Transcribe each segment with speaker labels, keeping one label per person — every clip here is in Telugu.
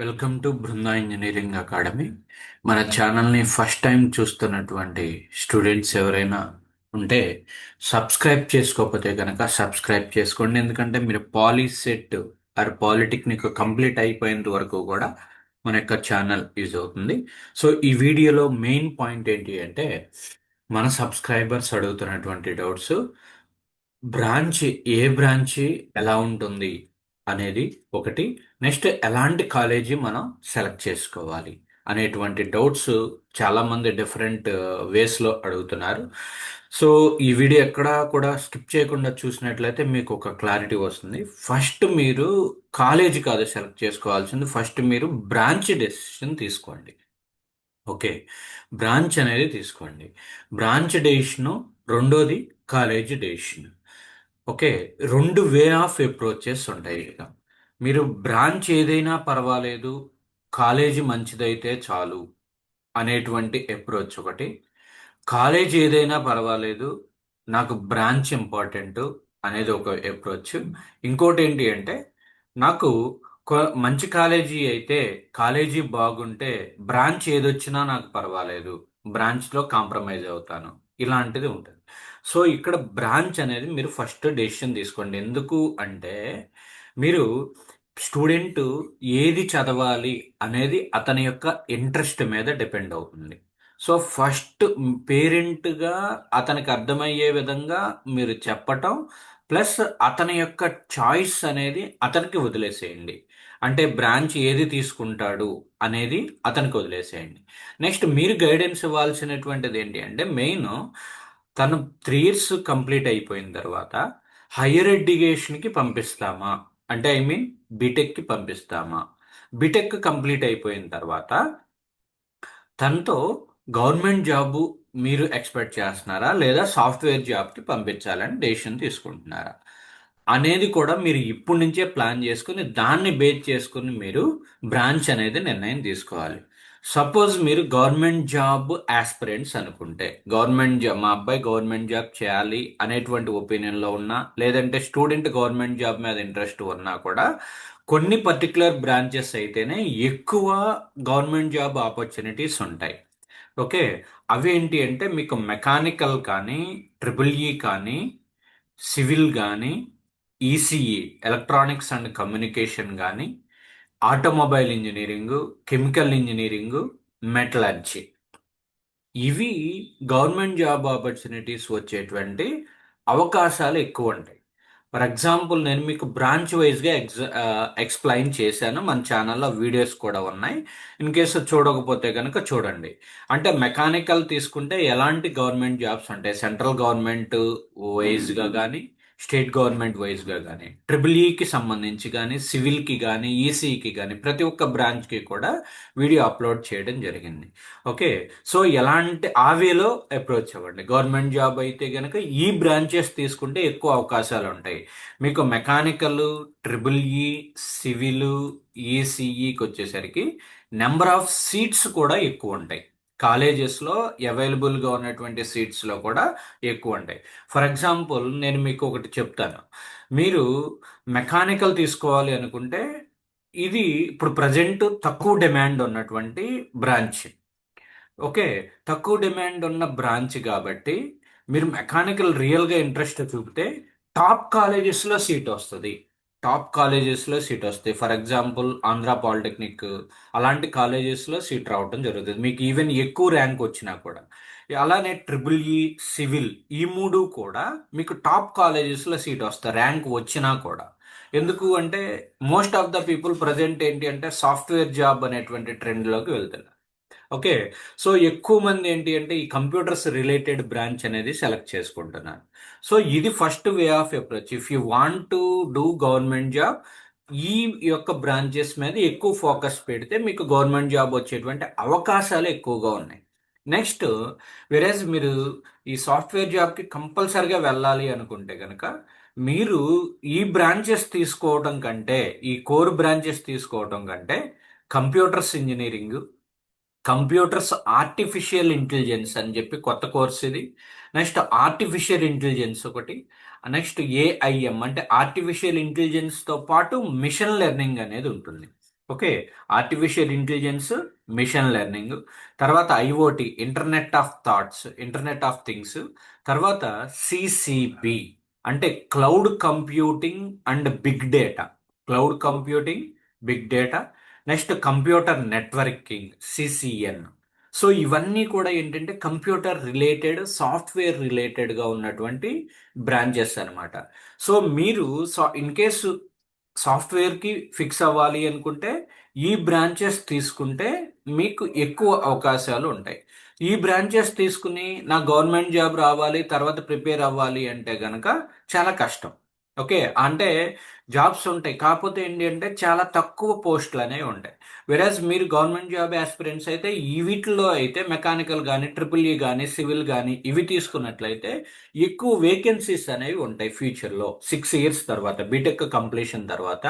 Speaker 1: Welcome to Brinda engineering academy. మన ఛానల్ని ఫస్ట్ టైం చూస్తున్నటువంటి స్టూడెంట్స్ ఎవరైనా ఉంటే సబ్స్క్రైబ్ చేసుకోకపోతే కనుక సబ్స్క్రైబ్ చేసుకోండి. ఎందుకంటే మీరు పాలిసెట్ ఆర్ పాలిటెక్నిక్ కంప్లీట్ అయిపోయేంత వరకు కూడా మన యొక్క ఛానల్ యూజ్ అవుతుంది. సో ఈ వీడియోలో మెయిన్ పాయింట్ ఏంటి అంటే మన సబ్స్క్రైబర్స్ అడుగుతున్నటువంటి డౌట్స్ బ్రాంచ్ ఏ బ్రాంచ్ ఎలా ఉంటుంది అనేది ఒకటి. నెక్స్ట్ ఎలాంటి కాలేజీ మనం సెలెక్ట్ చేసుకోవాలి అనేటువంటి డౌట్స్ చాలామంది డిఫరెంట్ వేస్లో అడుగుతున్నారు. సో ఈ వీడియో ఎక్కడా కూడా స్కిప్ చేయకుండా చూసినట్లయితే మీకు ఒక క్లారిటీ వస్తుంది. ఫస్ట్ మీరు కాలేజీ కాదు సెలెక్ట్ చేసుకోవాల్సింది. ఫస్ట్ మీరు బ్రాంచ్ డెసిషన్ తీసుకోండి. ఓకే? బ్రాంచ్ అనేది తీసుకోండి. బ్రాంచ్ డెసిషను రెండోది కాలేజీ డెసిషన్. ఓకే? రెండు వే ఆఫ్ అప్రోచెస్ ఉంటాయి. మీరు బ్రాంచ్ ఏదైనా పర్వాలేదు కాలేజీ మంచిదైతే చాలు అనేటువంటి అప్రోచ్ ఒకటి. కాలేజ్ ఏదైనా పర్వాలేదు నాకు బ్రాంచ్ ఇంపార్టెంట్ అనేది ఒక అప్రోచ్ ఇంకోటి ఏంటి అంటే నాకు మంచి కాలేజీ అయితే కాలేజీ బాగుంటే బ్రాంచ్ ఏదొచ్చినా నాకు పర్వాలేదు బ్రాంచ్లో కాంప్రమైజ్ అవుతాను. ఇలాంటిది ఉంటుంది. సో ఇక్కడ బ్రాంచ్ అనేది మీరు ఫస్ట్ డెసిషన్ తీసుకోండి. ఎందుకు అంటే మీరు స్టూడెంట్ ఏది చదవాలి అనేది అతని యొక్క ఇంట్రెస్ట్ మీద డిపెండ్ అవుతుంది. సో ఫస్ట్ పేరెంట్గా అతనికి అర్థమయ్యే విధంగా మీరు చెప్పటం ప్లస్ అతని యొక్క చాయిస్ అనేది అతనికి వదిలేసేయండి. అంటే బ్రాంచ్ ఏది తీసుకుంటాడు అనేది అతనికి వదిలేసేయండి. నెక్స్ట్ మీరు గైడెన్స్ ఇవ్వాల్సినటువంటిది ఏంటి అంటే మెయిన్ తను త్రీ ఇయర్స్ కంప్లీట్ అయిపోయిన తర్వాత హయ్యర్ ఎడ్యుకేషన్కి పంపిస్తామా? అంటే ఐ మీన్ బీటెక్కి పంపిస్తామా? బీటెక్ కంప్లీట్ అయిపోయిన తర్వాత తనతో గవర్నమెంట్ జాబు మీరు ఎక్స్పెక్ట్ చేస్తున్నారా? లేదా సాఫ్ట్వేర్ జాబ్కి పంపించాలని డెసిషన్ తీసుకుంటున్నారా? అనేది కూడా మీరు ఇప్పటి నుంచే ప్లాన్ చేసుకుని దాన్ని బేస్ చేసుకుని మీరు బ్రాంచ్ అనేది నిర్ణయం తీసుకోవాలి. సపోజ్ మీరు గవర్నమెంట్ జాబ్ ఆస్పిరెంట్స్ అనుకుంటే గవర్నమెంట్ జాబ్ మా అబ్బాయి గవర్నమెంట్ జాబ్ చేయాలి అనేటువంటి ఒపీనియన్లో ఉన్నా లేదంటే స్టూడెంట్ గవర్నమెంట్ జాబ్ మీద ఇంట్రెస్ట్ ఉన్నా కూడా కొన్ని పర్టికులర్ బ్రాంచెస్ అయితేనే ఎక్కువ గవర్నమెంట్ జాబ్ ఆపర్చునిటీస్ ఉంటాయి. ఓకే? అవి ఏంటి అంటే మీకు మెకానికల్ కానీ ట్రిపుల్ ఈ కానీ సివిల్ కానీ ఈసీఈ ఎలక్ట్రానిక్స్ అండ్ కమ్యూనికేషన్ కానీ automobile engineering chemical engineering metallurgy. ఇవి గవర్నమెంట్ జాబ్ ఆపర్చునిటీస్ వచ్చేటువంటి అవకాశాలు ఎక్కువ ఉంటాయి. ఫర్ ఎగ్జాంపుల్ నేను మీకు బ్రాంచ్ వైజ్గా ఎగ్జ ఎక్స్ప్లెయిన్ చేశాను. మన ఛానల్లో వీడియోస్ కూడా ఉన్నాయి. ఇన్ కేసు చూడకపోతే కనుక చూడండి. అంటే మెకానికల్ తీసుకుంటే ఎలాంటి గవర్నమెంట్ జాబ్స్ ఉంటాయి? సెంట్రల్ గవర్నమెంట్ వైజ్గా కానీ స్టేట్ గవర్నమెంట్ వైజ్గా కానీ ట్రిపుల్ ఈకి సంబంధించి కానీ సివిల్కి కానీ ఈసీకి కానీ ప్రతి ఒక్క బ్రాంచ్కి కూడా వీడియో అప్లోడ్ చేయడం జరిగింది. ఓకే? సో ఎలాంటి ఆ వేలో అప్రోచ్ అవ్వండి. గవర్నమెంట్ జాబ్ అయితే కనుక ఈ బ్రాంచెస్ తీసుకుంటే ఎక్కువ అవకాశాలు ఉంటాయి. మీకు మెకానికల్ ట్రిపుల్ ఈ సివిల్ ఈసీఈకి వచ్చేసరికి నెంబర్ ఆఫ్ సీట్స్ కూడా ఎక్కువ ఉంటాయి. కాలేజెస్లో అవైలబుల్గా ఉన్నటువంటి సీట్స్లో కూడా ఎక్కువ ఉంటాయి ఫర్ ఎగ్జాంపుల్ నేను మీకు ఒకటి చెప్తాను. మీరు మెకానికల్ తీసుకోవాలి అనుకుంటే ఇది ఇప్పుడు ప్రజెంట్ తక్కువ డిమాండ్ ఉన్నటువంటి బ్రాంచ్. ఓకే? తక్కువ డిమాండ్ ఉన్న బ్రాంచ్ కాబట్టి మీరు మెకానికల్ రియల్గా ఇంట్రెస్ట్ చూపితే టాప్ కాలేజెస్లో సీట్ వస్తుంది. టాప్ కాలేజెస్లో సీట్ వస్తాయి. ఫర్ ఎగ్జాంపుల్ ఆంధ్ర పాలిటెక్నిక్ అలాంటి కాలేజెస్లో సీట్ రావటం జరుగుతుంది. మీకు ఈవెన్ ఎక్కువ ర్యాంక్ వచ్చినా కూడా. అలానే ట్రిపుల్ ఈ సివిల్ ఈ మూడు కూడా మీకు టాప్ కాలేజెస్లో సీట్ వస్తాయి. ర్యాంక్ వచ్చినా కూడా. ఎందుకు అంటే most of the people present ఏంటి అంటే సాఫ్ట్వేర్ జాబ్ అనేటువంటి ట్రెండ్లోకి వెళ్తున్నారు. ఓకే. సో ఎక్కువ మంది ఏంటి అంటే ఈ కంప్యూటర్స్ రిలేటెడ్ బ్రాంచ్ అనేది సెలెక్ట్ చేసుకుంటున్నారు. సో ఇది first way of approach. If you want to do government job ఈ యొక్క బ్రాంచెస్ మీద ఎక్కువ ఫోకస్ పెడితే మీకు గవర్నమెంట్ జాబ్ వచ్చేటువంటి అవకాశాలు ఎక్కువగా ఉన్నాయి. నెక్స్ట్ వెరేజ్ మీరు ఈ సాఫ్ట్వేర్ జాబ్కి కంపల్సరిగా వెళ్ళాలి అనుకుంటే కనుక మీరు ఈ బ్రాంచెస్ తీసుకోవడం కంటే ఈ కోర్ బ్రాంచెస్ తీసుకోవడం కంటే computers engineering computers artificial intelligence అని చెప్పి కొత్త కోర్స్ ఇది. నెక్స్ట్ ఆర్టిఫిషియల్ ఇంటెలిజెన్స్ ఒకటి. నెక్స్ట్ ఏఐఎం అంటే ఆర్టిఫిషియల్ ఇంటెలిజెన్స్తో పాటు మిషన్ లెర్నింగ్ అనేది ఉంటుంది. Okay? Artificial intelligence machine learning. తర్వాత IOT internet of thoughts internet of things. తర్వాత సిసిబి అంటే cloud computing and big data. Cloud computing big data. Next computer networking CCN. So ఇవన్నీ కూడా ఏంటంటే కంప్యూటర్ రిలేటెడ్ సాఫ్ట్వేర్ రిలేటెడ్గా ఉన్నటువంటి బ్రాంచెస్ అనమాట సో మీరు సా ఇన్ కేసు సాఫ్ట్వేర్కి ఫిక్స్ అవ్వాలి అనుకుంటే ఈ బ్రాంచెస్ తీసుకుంటే మీకు ఎక్కువ అవకాశాలు ఉంటాయి. ఈ బ్రాంచెస్ తీసుకుని నా గవర్నమెంట్ జాబ్ రావాలి తర్వాత ప్రిపేర్ అవ్వాలి అంటే గనక చాలా కష్టం. ఓకే. అంటే జాబ్స్ ఉంటాయి. కాకపోతే ఏంటి అంటే చాలా తక్కువ పోస్టులు అనేవి ఉంటాయి. వెరాజ్ మీరు గవర్నమెంట్ జాబ్ ఆస్పిరెంట్స్ అయితే ఈ వీటిలో అయితే మెకానికల్ కానీ ట్రిపుల్ ఈ కానీ సివిల్ కానీ ఇవి తీసుకున్నట్లయితే ఎక్కువ వేకెన్సీస్ అనేవి ఉంటాయి ఫ్యూచర్లో. సిక్స్ ఇయర్స్ తర్వాత బీటెక్ కంప్లీషన్ తర్వాత.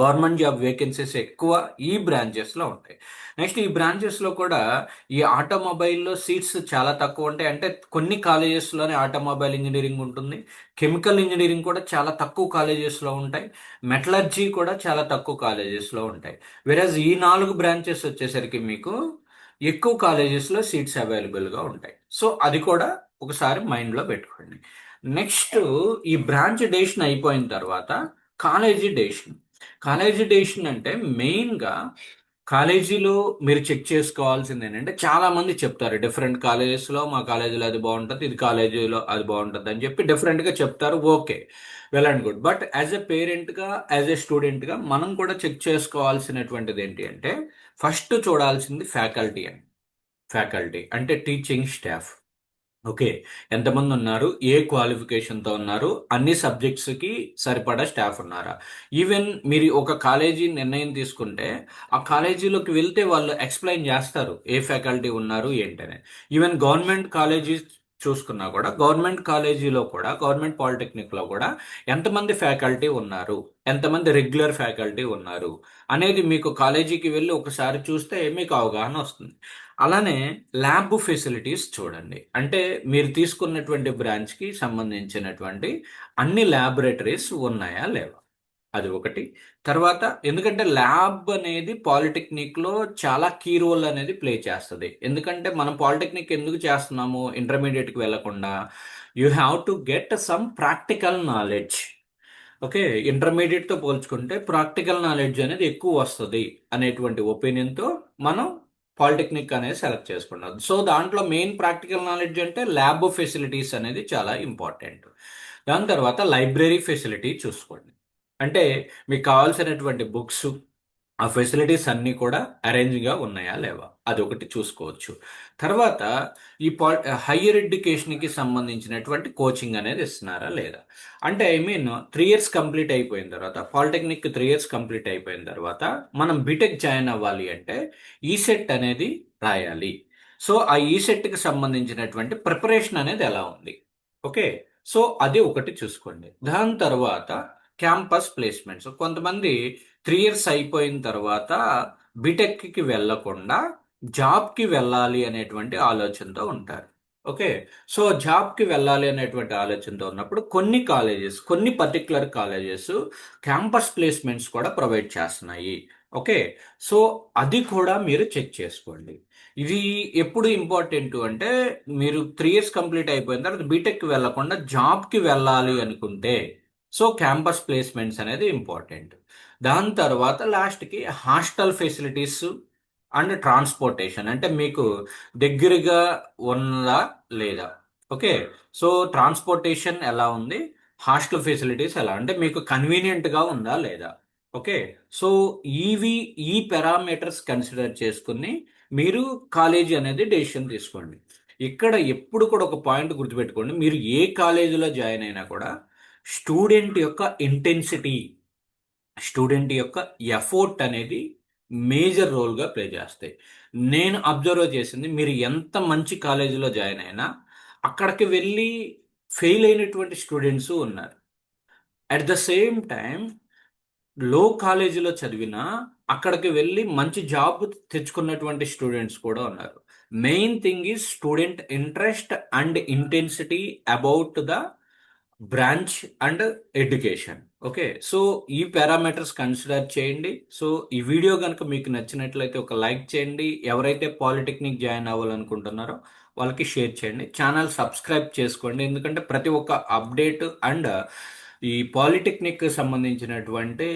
Speaker 1: గవర్నమెంట్ జాబ్ వేకెన్సీస్ ఎక్కువ ఈ బ్రాంచెస్లో ఉంటాయి. నెక్స్ట్ ఈ బ్రాంచెస్లో కూడా ఈ ఆటోమొబైల్లో సీట్స్ చాలా తక్కువ ఉంటాయి. అంటే కొన్ని కాలేజెస్లోనే ఆటోమొబైల్ ఇంజనీరింగ్ ఉంటుంది. కెమికల్ ఇంజనీరింగ్ కూడా చాలా తక్కువ కాలేజెస్లో ఉంటాయి. మెటలర్జీ కూడా చాలా తక్కువ కాలేజెస్లో ఉంటాయి. వెరాజ్ ఈ నాలుగు బ్రాంచెస్ వచ్చేసరికి మీకు ఎక్కువ కాలేజెస్లో సీట్స్ అవైలబుల్గా ఉంటాయి. సో అది కూడా ఒకసారి మైండ్లో పెట్టుకోండి. నెక్స్ట్ ఈ బ్రాంచ్ డేషన్ అయిపోయిన తర్వాత కాలేజీ డేషన్. కాలేజీ డేషన్ అంటే మెయిన్గా కాలేజీలో మీరు చెక్ చేసుకోవాల్సింది ఏంటంటే చాలా మంది చెప్తారు డిఫరెంట్ కాలేజెస్లో మా కాలేజీలో అది బాగుంటుంది ఇది కాలేజీలో అది బాగుంటుంది అని చెప్పి డిఫరెంట్గా చెప్తారు. Okay well and good. But as a పేరెంట్గా as a స్టూడెంట్గా మనం కూడా చెక్ చేసుకోవాల్సినటువంటిది ఏంటి అంటే ఫస్ట్ చూడాల్సింది ఫ్యాకల్టీ అని ఫ్యాకల్టీ అంటే టీచింగ్ స్టాఫ్. ఓకే. ఎంతమంది ఉన్నారు ఏ క్వాలిఫికేషన్తో ఉన్నారు? అన్ని సబ్జెక్ట్స్కి సరిపడా స్టాఫ్ ఉన్నారా? ఈవెన్ మీరు ఒక కాలేజీ నిర్ణయం తీసుకుంటే ఆ కాలేజీలోకి వెళ్తే వాళ్ళు ఎక్స్ప్లెయిన్ చేస్తారు ఏ ఫ్యాకల్టీ ఉన్నారు ఏంటనే. ఈవెన్ గవర్నమెంట్ కాలేజీ చూసుకున్నా కూడా గవర్నమెంట్ కాలేజీలో కూడా గవర్నమెంట్ పాలిటెక్నిక్లో కూడా ఎంతమంది ఫ్యాకల్టీ ఉన్నారు ఎంతమంది రెగ్యులర్ ఫ్యాకల్టీ ఉన్నారు అనేది మీకు కాలేజీకి వెళ్ళి ఒకసారి చూస్తే మీకు అవగాహన వస్తుంది. అలానే ల్యాబ్ ఫెసిలిటీస్ చూడండి. అంటే మీరు తీసుకున్నటువంటి బ్రాంచ్కి సంబంధించినటువంటి అన్ని ల్యాబొరేటరీస్ ఉన్నాయా లేవా? అది ఒకటి. తర్వాత ఎందుకంటే ల్యాబ్ అనేది పాలిటెక్నిక్లో చాలా కీ రోల్ అనేది ప్లే చేస్తుంది. ఎందుకంటే మనం పాలిటెక్నిక్ ఎందుకు చేస్తున్నాము? ఇంటర్మీడియట్కి వెళ్ళకుండా you have to get some practical knowledge. Okay? ఇంటర్మీడియట్తో పోల్చుకుంటే ప్రాక్టికల్ నాలెడ్జ్ అనేది ఎక్కువ వస్తుంది అనేటువంటి ఒపీనియన్తో మనం పాలిటెక్నిక్ అనేది సెలెక్ట్ చేసుకున్నాం. సో దాంట్లో మెయిన్ ప్రాక్టికల్ నాలెడ్జ్ అంటే ల్యాబ్ ఫెసిలిటీస్ అనేది చాలా ఇంపార్టెంట్. దాని తర్వాత లైబ్రరీ ఫెసిలిటీ చూసుకోండి. అంటే మీకు కావాల్సినటువంటి బుక్స్ ఆ ఫెసిలిటీస్ అన్నీ కూడా అరేంజ్గా ఉన్నాయా లేవా? అది ఒకటి చూసుకోవచ్చు. తర్వాత ఈ పా హయ్యర్ ఎడ్యుకేషన్కి సంబంధించినటువంటి కోచింగ్ అనేది ఇస్తున్నారా లేదా? అంటే I mean three years complete అయిపోయిన తర్వాత పాలిటెక్నిక్ త్రీ ఇయర్స్ కంప్లీట్ అయిపోయిన తర్వాత మనం బీటెక్ జాయిన్ అవ్వాలి అంటే ఈసెట్ అనేది రాయాలి. సో ఆ ఈసెట్కి సంబంధించినటువంటి ప్రిపరేషన్ అనేది ఎలా ఉంది? ఓకే. సో అది ఒకటి చూసుకోండి. దాని తర్వాత క్యాంపస్ ప్లేస్మెంట్స్ కొంతమంది త్రీ ఇయర్స్ అయిపోయిన తర్వాత బీటెక్కి వెళ్ళకుండా జాబ్కి వెళ్ళాలి అనేటువంటి ఆలోచనతో ఉంటారు. ఓకే? సో జాబ్కి వెళ్ళాలి అనేటువంటి ఆలోచనతో ఉన్నప్పుడు కొన్ని కాలేజెస్ కొన్ని పర్టికులర్ కాలేజెస్ క్యాంపస్ ప్లేస్మెంట్స్ కూడా ప్రొవైడ్ చేస్తున్నాయి. ఓకే? సో అది కూడా మీరు చెక్ చేసుకోండి. ఇది ఎప్పుడు ఇంపార్టెంట్ అంటే మీరు త్రీ ఇయర్స్ కంప్లీట్ అయిపోయిన తర్వాత బీటెక్కి వెళ్ళకుండా జాబ్కి వెళ్ళాలి అనుకుంటే సో క్యాంపస్ ప్లేస్మెంట్స్ అనేది ఇంపార్టెంట్. దాని తర్వాత లాస్ట్కి హాస్టల్ ఫెసిలిటీస్ అండ్ ట్రాన్స్పోర్టేషన్. అంటే మీకు దగ్గరగా ఉన్నదా లేదా? ఓకే. సో ట్రాన్స్పోర్టేషన్ ఎలా ఉంది? హాస్టల్ ఫెసిలిటీస్ ఎలా? అంటే మీకు కన్వీనియంట్గా ఉందా లేదా? ఓకే. సో ఇవి ఈ పారామీటర్స్ కన్సిడర్ చేసుకుని మీరు కాలేజీ అనేది డెసిషన్ తీసుకోండి. ఇక్కడ ఎప్పుడు కూడా ఒక పాయింట్ గుర్తుపెట్టుకోండి. మీరు ఏ కాలేజీలో జాయిన్ అయినా కూడా స్టూడెంట్ యొక్క ఇంటెన్సిటీ స్టూడెంట్ యొక్క ఎఫోర్ట్ అనేది మేజర్ రోల్గా ప్లే చేస్తాయి. నేను అబ్జర్వ్ చేసింది మీరు ఎంత మంచి కాలేజీలో జాయిన్ అయినా అక్కడికి వెళ్ళి ఫెయిల్ అయినటువంటి స్టూడెంట్స్ ఉన్నారు. అట్ ద సేమ్ టైం లో కాలేజీలో చదివినా అక్కడికి వెళ్ళి మంచి జాబ్ తెచ్చుకున్నటువంటి స్టూడెంట్స్ కూడా ఉన్నారు. Main thing is student interest and intensity about the branch and education. Okay so ఈ పారామీటర్స్ కన్సిడర్ చేయండి. సో ఈ వీడియో కనుక మీకు నచ్చినట్లయితే ఒక లైక్ చేయండి. ఎవరైతే పాలిటెక్నిక్ జాయిన్ అవ్వాలనుకుంటున్నారో వాళ్ళకి షేర్ చేయండి. ఛానల్ సబ్స్క్రైబ్ చేసుకోండి. ఎందుకంటే ప్రతి ఒక్క అప్డేట్ అండ్ ఈ పాలిటెక్నిక్ సంబంధించినటువంటి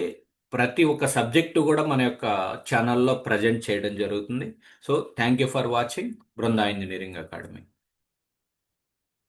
Speaker 1: ప్రతి ఒక్క సబ్జెక్టు కూడా మన యొక్క ఛానల్లో ప్రజెంట్ చేయడం జరుగుతుంది. So thank you for watching. Brinda engineering academy.